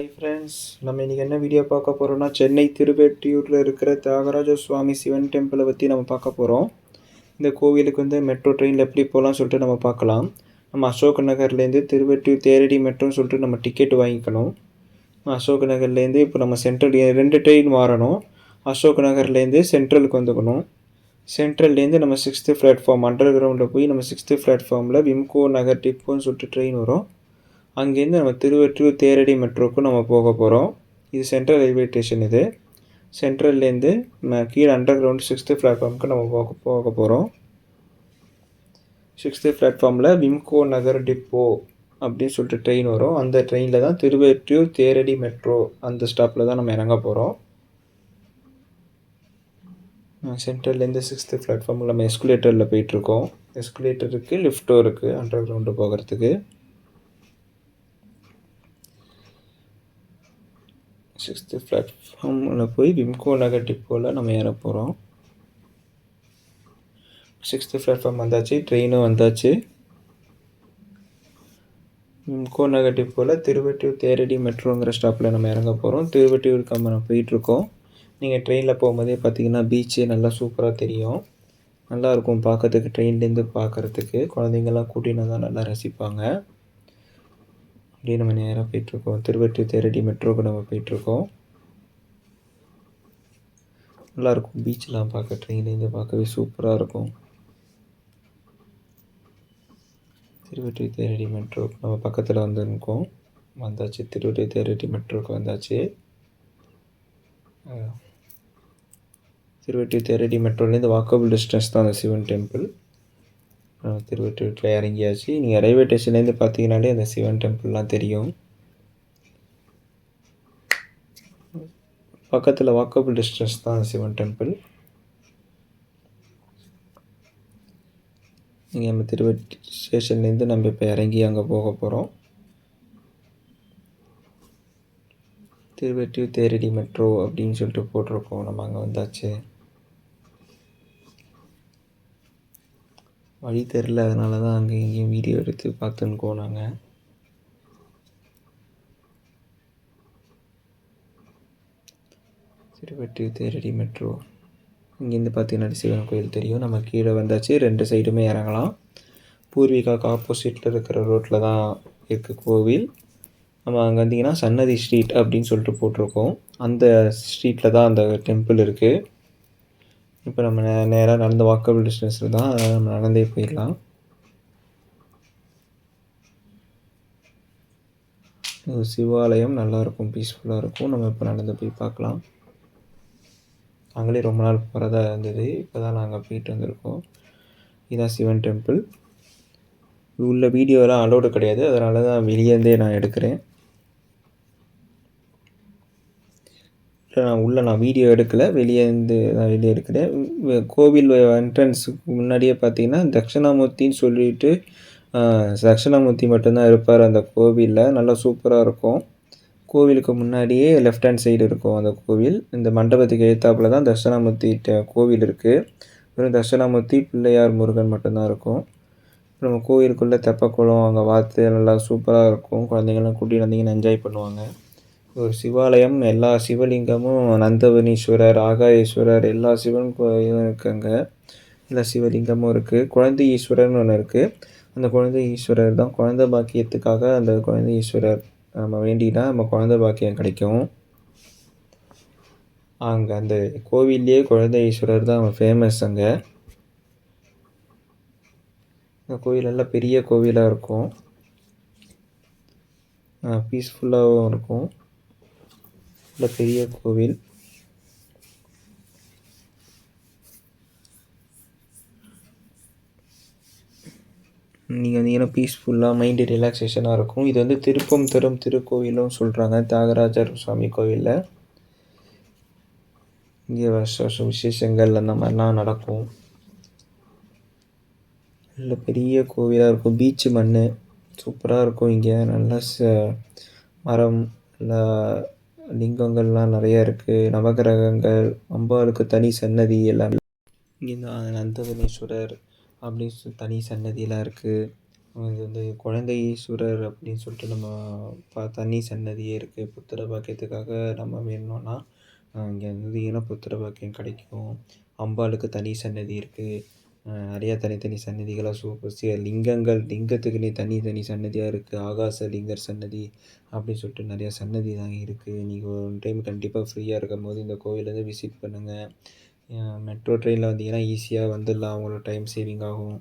Hi friends நம்ம இன்றைக்கி என்ன வீடியோ பார்க்க போகிறோம்னா சென்னை திருவெட்டியூரில் இருக்கிற தியாகராஜ சுவாமி சிவன் டெம்பிளை பற்றி நம்ம பார்க்க போகிறோம் இந்த கோவிலுக்கு வந்து மெட்ரோ ட்ரெயினில் எப்படி போகலாம்னு சொல்லிட்டு நம்ம பார்க்கலாம். நம்ம அசோக் நகர்லேருந்து திருவெட்டியூர் தேரடி மெட்ரோன்னு சொல்லிட்டு நம்ம டிக்கெட் வாங்கிக்கணும். அசோக் நகர்லேருந்து இப்போ நம்ம சென்ட்ரல் ரெண்டு ட்ரெயின் மாறணும். அசோக் நகர்லேருந்து சென்ட்ரலுக்கு வந்துக்கணும். சென்ட்ரல்லேருந்து நம்ம சிக்ஸ்த்து பிளாட்ஃபார்ம் அண்டர் கிரவுண்டில் போய் நம்ம சிக்ஸ்த்து பிளாட்ஃபார்மில் விம்கோ நகர் டிப்போன்னு சொல்லிட்டு ட்ரெயின் வரும். அங்கேருந்து நம்ம திருவற்றூர் தேரடி மெட்ரோக்கும் நம்ம போக போகிறோம் இது சென்ட்ரல் ரயில்வே ஸ்டேஷன் இது. சென்ட்ரல்லேருந்து கீழே அண்டர் கிரவுண்ட் சிக்ஸ்த்து பிளாட்ஃபார்முக்கு நம்ம போக போக போகிறோம் சிக்ஸ்த்து பிளாட்ஃபார்மில் விம்கோ நகர் டிப்போ அப்படின்னு சொல்லிட்டு ட்ரெயின் வரும். அந்த ட்ரெயினில் தான் திருவெற்றியூர் தேரடி மெட்ரோ அந்த ஸ்டாப்பில் தான் நம்ம இறங்க போகிறோம் சென்ட்ரல்லேருந்து சிக்ஸ்த்து பிளாட்ஃபார்மில் நம்ம எஸ்குலேட்டரில் போயிட்டுருக்கோம் எஸ்குலேட்டருக்கு லிஃப்ட்டும் இருக்குது அண்டர் கிரவுண்டு போகிறதுக்கு. சிக்ஸ்த்து பிளாட்ஃபார்மில் போய் விம்கோ நகர் டிப்போவில் நம்ம ஏற போகிறோம் சிக்ஸ்த்து பிளாட்ஃபார்ம் வந்தாச்சு ட்ரெயினும் வந்தாச்சு. விம்கோ நகர் டிப்போவில் திருவட்டியூர் தேரடி மெட்ரோங்கிற ஸ்டாப்பில் நம்ம இறங்க போகிறோம் திருவெட்டியூருக்கு நம்ம போயிட்டுருக்கோம் நீங்கள் ட்ரெயினில் போகும்போதே பார்த்தீங்கன்னா பீச்சு நல்லா சூப்பராக தெரியும். நல்லாயிருக்கும் பார்க்கறதுக்கு ட்ரெயின்லேருந்து பார்க்குறதுக்கு குழந்தைங்கள்லாம் கூட்டினா தான் நல்லா ரசிப்பாங்க. அப்படியே நம்ம நேராக போயிட்டுருக்கோம். திருவெற்றி தேரடி மெட்ரோக்கு நம்ம போயிட்டுருக்கோம். நல்லாயிருக்கும். பீச்செலாம் பார்க்க ட்ரெயின்லேருந்து பார்க்கவே சூப்பராக இருக்கும். திருவெற்றி தேரடி மெட்ரோக்கு நம்ம பக்கத்தில் வந்துருக்கோம். வந்தாச்சு. திருவெற்றி தேரடி மெட்ரோக்கு வந்தாச்சு. திருவெட்டி தேரடி மெட்ரோலேருந்து வாக்கபிள் டிஸ்டன்ஸ் தான் அந்த சிவன் டெம்பிள் திருவெட்டூரில் இறங்கியாச்சு. நீங்கள் ரயில்வே ஸ்டேஷன்லேருந்து பார்த்தீங்கனாலே அந்த சிவன் டெம்பிள்லாம் தெரியும். பக்கத்தில் வாக்கபிள் டிஸ்டன்ஸ் தான் அந்த சிவன் டெம்பிள். நீங்கள் நம்ம திருவெட்டி ஸ்டேஷன்லேருந்து நம்ம இப்போ இறங்கி அங்கே போக போகிறோம் திருவெட்டியூர் தேரடி மெட்ரோ அப்படின்னு சொல்லிட்டு போட்டிருக்கோம். நம்ம அங்கே வந்தாச்சு. வழி தெரில அதனால தான் அங்கே இங்கேயும் வீடியோ எடுத்து பார்த்துன்னு போனாங்க. திருவட்டி தேரடி மெட்ரோ இங்கேருந்து பார்த்தீங்கன்னா சிவன் கோயில் தெரியும். நம்ம கீழே வந்தாச்சு ரெண்டு சைடுமே இறங்கலாம். பூர்வீகாவுக்கு ஆப்போசிட்டில் இருக்கிற ரோட்டில் தான் இருக்குது கோவில். நம்ம அங்கே வந்தீங்கன்னா சன்னதி ஸ்ட்ரீட் அப்படின்னு சொல்லிட்டு போட்டிருக்கோம். அந்த ஸ்ட்ரீட்டில் தான் அந்த டெம்பிள் இருக்குது இப்போ நம்ம நே நேராக நடந்த வாக்கபிள் டிஸ்டன்ஸில் தான் அதனால் நம்ம நடந்தே போயிடலாம். சிவாலயம் நல்லாயிருக்கும் பீஸ்ஃபுல்லாக இருக்கும். நம்ம இப்போ நடந்து போய் பார்க்கலாம். நாங்களே ரொம்ப நாள் போகிறதா இருந்தது. இப்போ தான் நாங்கள் போயிட்டு வந்திருக்கோம். இதுதான் சிவன் டெம்பிள் உள்ள வீடியோலாம் அலோடு கிடையாது. அதனால தான் வெளியேருந்தே நான் எடுக்கிறேன். நான் உள்ளே நான் வீடியோ எடுக்கலை. வெளியே இருந்து நான் வெளியே எடுக்கிறேன். கோவில் என்ட்ரன்ஸுக்கு முன்னாடியே பார்த்தீங்கன்னா தட்சிணாமூர்த்தின்னு சொல்லிட்டு தட்சிணாமூர்த்தி மட்டும்தான் இருப்பார் அந்த கோவிலில். நல்லா சூப்பராக இருக்கும். கோவிலுக்கு முன்னாடியே லெஃப்ட் ஹேண்ட் சைடு இருக்கும் அந்த கோவில். இந்த மண்டபத்துக்கு எழுத்தாப்பில் தான் தட்சிணாமூர்த்தி கோவில் இருக்குது வெறும் தட்சிணாமூர்த்தி பிள்ளையார் முருகன் மட்டும்தான் இருக்கும். நம்ம கோவிலுக்குள்ளே தெப்பக்குளம் அங்கே வாத்து நல்லா சூப்பராக இருக்கும். குழந்தைங்கள்லாம் கூட்டிகிட்டு வந்தீங்கன்னா என்ஜாய் பண்ணுவாங்க. ஒரு சிவாலயம் எல்லா சிவலிங்கமும் நந்தவனீஸ்வரர் ஆகாயேஸ்வரர் எல்லா சிவன் கோயிலும் இருக்காங்க. எல்லா சிவலிங்கமும் இருக்குது குழந்தை ஈஸ்வரர்னு ஒன்று இருக்குது அந்த குழந்தை ஈஸ்வரர் தான். குழந்தை பாக்கியத்துக்காக அந்த குழந்தை ஈஸ்வரர் நம்ம வேண்டினா நம்ம குழந்தை பாக்கியம் கிடைக்கும். அங்கே அந்த கோவில்லையே குழந்தை ஈஸ்வரர் தான் ஃபேமஸ் அங்கே இந்த கோவிலெல்லாம் பெரிய கோவிலாக இருக்கும். பீஸ்ஃபுல்லாகவும் இருக்கும். நல்ல பெரிய கோவில். நீங்கள் வந்தீங்கன்னா பீஸ்ஃபுல்லாக மைண்டு ரிலாக்ஸேஷனாக இருக்கும். இது வந்து திருப்பம் தரும் திருக்கோவிலும் சொல்கிறாங்க தியாகராஜர் சுவாமி கோவிலில். இங்கே வருஷ வருஷம் விசேஷங்கள் அந்த மாதிரிலாம் நடக்கும். நல்ல பெரிய கோவிலாக இருக்கும். பீச்சு மண் சூப்பராக இருக்கும் இங்கே. நல்லா ச மரம் நல்லா லிங்கங்கள்லாம் நிறையா இருக்குது நவகிரகங்கள் அம்பாளுக்கு தனி சன்னதி எல்லாம் இங்கே நந்தவனேஸ்வரர் அப்படின்னு தனி சன்னதியெலாம் இருக்குது இது வந்து குழந்தை ஈஸ்வரர் அப்படின்னு சொல்லிட்டு நம்ம ப தனி சன்னதியே இருக்குது புத்திர பாக்கியத்துக்காக நம்ம வேணும்னா இங்கே வந்து இன புத்திர பாக்கியம் கிடைக்கும். அம்பாளுக்கு தனி சன்னதி இருக்குது நிறையா தனித்தனி சன்னதிகளாக சூப்பர். சி லிங்கங்கள் லிங்கத்துக்குன்னே தனி தனி சன்னதியாக இருக்குது ஆகாச லிங்கர் சன்னதி அப்படின்னு சொல்லிட்டு நிறையா சன்னதி தான் இருக்குது நீங்கள் ஒன் டைம் கண்டிப்பாக ஃப்ரீயாக இருக்கும்போது இந்த கோவிலை வந்து விசிட் பண்ணுங்கள் மெட்ரோ ட்ரெயினில் வந்தீங்கன்னா ஈஸியாக வந்துடலாம். உங்களோட டைம் சேவிங் ஆகும்.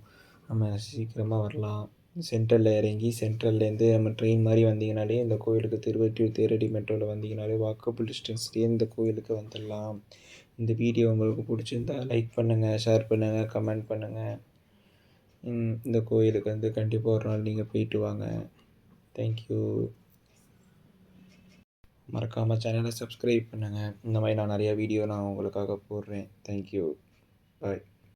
நம்ம சீக்கிரமாக வரலாம். சென்ட்ரலில் இறங்கி சென்ட்ரல்லேருந்து நம்ம ட்ரெயின் மாதிரி வந்தீங்கனாலே இந்த கோயிலுக்கு திருவொற்றியூர் தேரடி மெட்ரோவில் வந்தீங்கனாலே வாக்கபிள் டிஸ்டன்ஸ்லேயே இந்த கோயிலுக்கு வந்துடலாம். இந்த வீடியோ உங்களுக்கு பிடிச்சிருந்தா லைக் பண்ணுங்கள் ஷேர் பண்ணுங்கள் கமெண்ட் பண்ணுங்கள் இந்த கோயிலுக்கு வந்து கண்டிப்பாக ஒரு நாள் நீங்கள் போயிட்டு வாங்க. தேங்க்யூ மறக்காமல் சேனலை சப்ஸ்கிரைப் பண்ணுங்கள் இந்த மாதிரி நான் நிறையா வீடியோ நான் உங்களுக்காக போடுறேன். Thank you bye